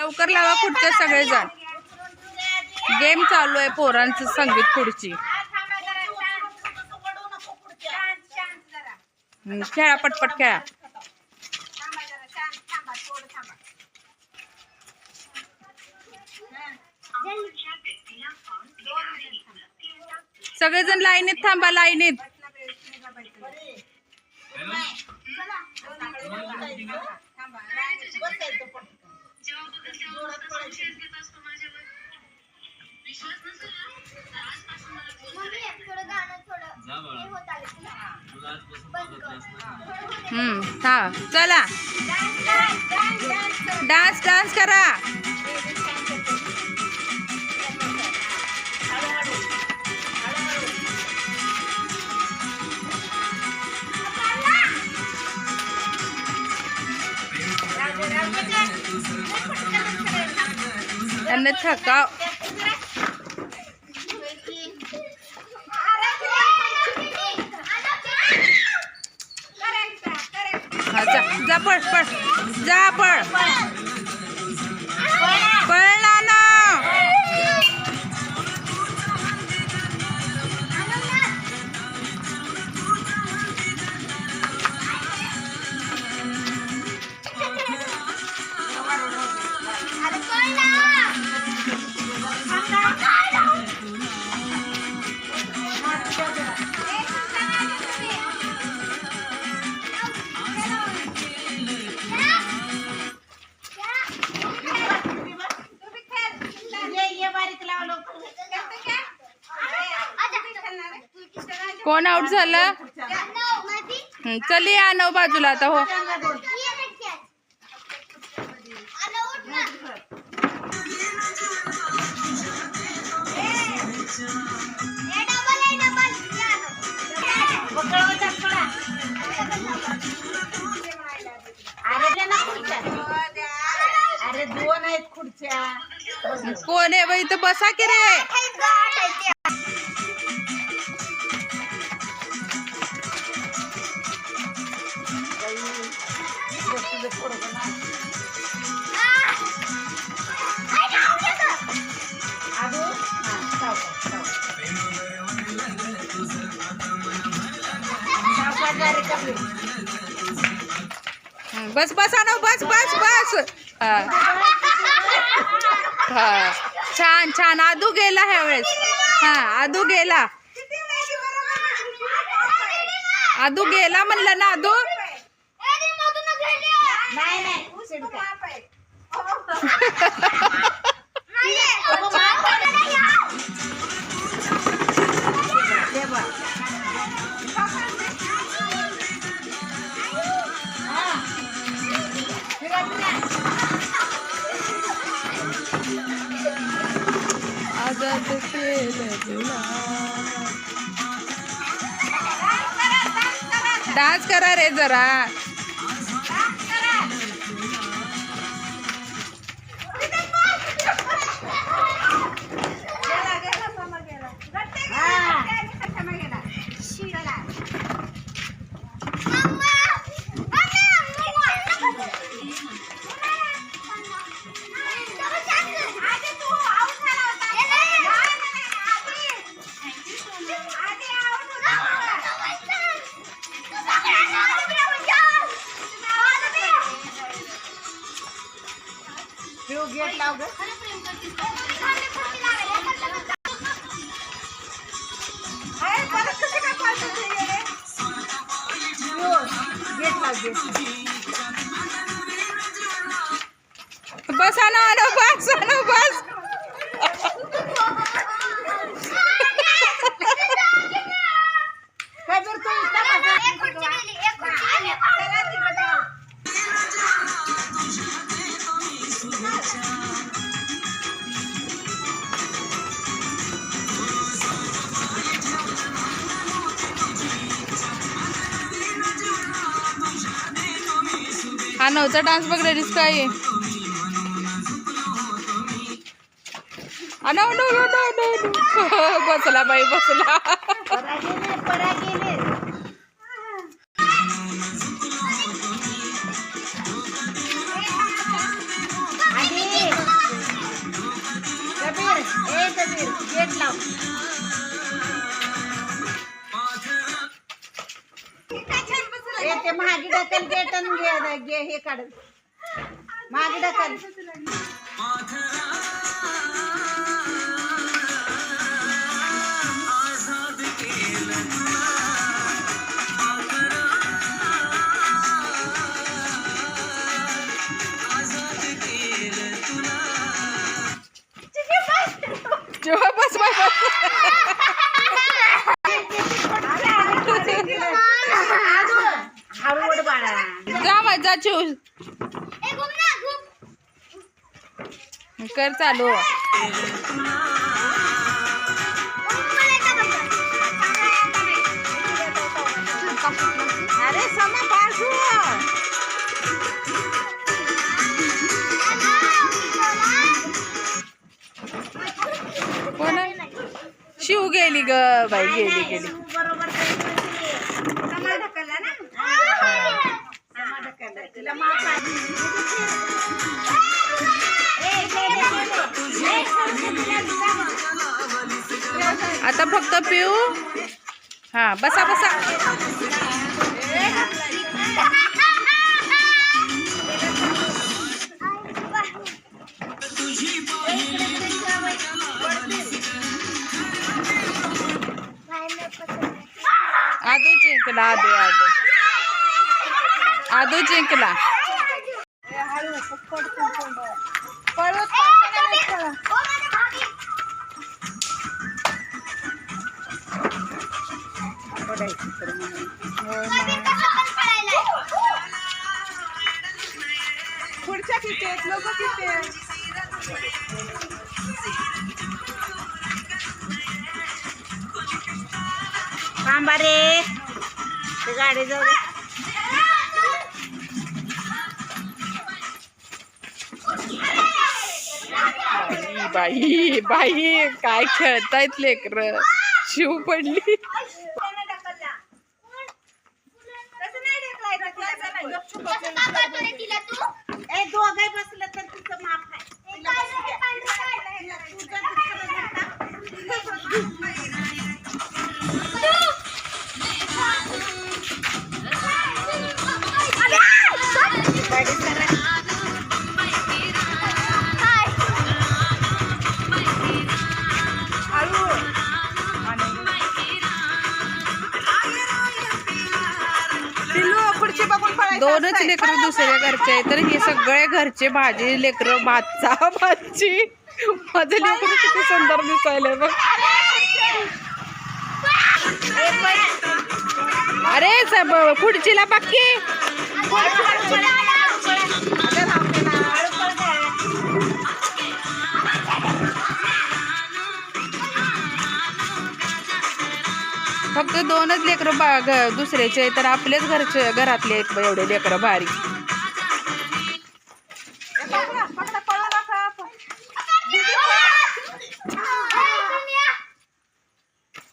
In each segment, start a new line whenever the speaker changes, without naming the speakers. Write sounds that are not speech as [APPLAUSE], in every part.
लवकर लावा खुर्च्या सगळेजण. गेम चालू आहे पोरांचं संगीत खुर्ची खेळा पटपट खेळा. सगळेजण लाईनीत थांबा लाईनीत. हम्म हा चला डान्स डान्स करा त्यांना थकाव हा कोण आउट झालं? चल या नऊ बाजूला आता हो.
अरे दोन आहेत खुर्च्या.
कोण आहे बाई? इथं बसा की रे. बस बसा ना बस बस बस. हा. हा. छान छान. आदू गेला ह्या वेळेस. हा आदू गेला. आदू गेला म्हणलं ना आदू?
नाही [LAUGHS]
आजाद केलं तुला डान्स करा रे जरा.
गेट लाव ग
बसा ना बसा ना हा नवचा डान्स बघ दिसत काय नो [LAUGHS] बसला बाई बसला.
गेट
लाव. ढकल गेट आणि घे घे हे काढ महागी ढकल
जेव्हा बस बस बस.
हळूवड बाळा
जा चिव कर चालू.
अरे समा?
शिव गेली ग बाई गेली गेली. आता फक्त पिऊ? हां बसा बसा. आदू जिंकला आदू आदू. आदू जिंकला.
पुढच्या किती आहेत लोक किती आहेत थांबा रे ते गाडी जाऊ
बाई बाई काय खेळतायत लेकर? शिव पडली. दोनच. लेकर दुसऱ्या घरचे आहे तर हे सगळे घरचे भाजी लेकर भातचा भाजी. माझं लेकर किती सुंदर दिसायला बघ. अरे सब पुढचीला बाकी दोनच लेकरं बा घ- दुसऱ्याचे तर आपलेच घरचे घरातले आहेत एवढे लेकरं भारी
ए, पकडा, पकडा, पळू नका.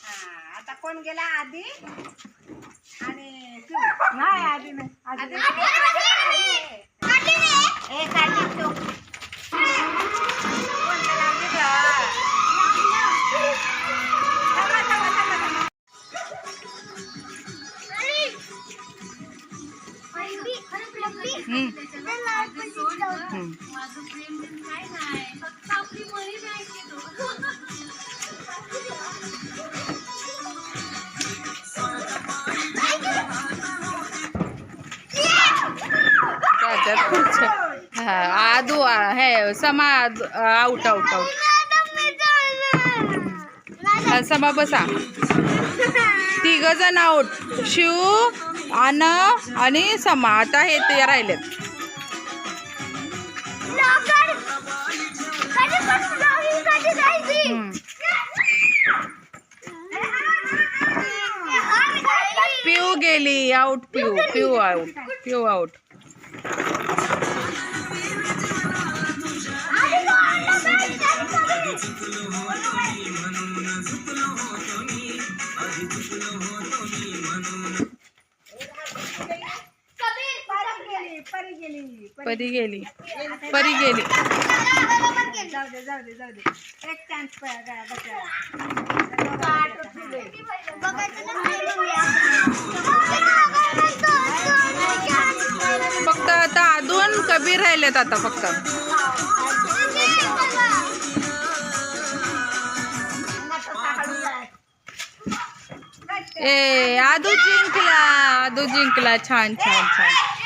हा, आता कोण गेला आधी आणि. नाही. आधी नाही. आधी
आदू आ- हे समा आउट आउट आउट समा बसा. तिघ जण आउट शिव आन आणि समा आता हे ते राहिलेत. पिऊ गेली आउट पिऊ पिऊ आउट पिऊ आउट
परी गेली.
परी गेली. परी गेली
जाऊ दे जाऊ दे जाऊ दे एक चान्स बचायला
फक्त आता अजून कबीर राहिलेत आता फक्त. ए आदू जिंकला आदू जिंकला. छान छान छान.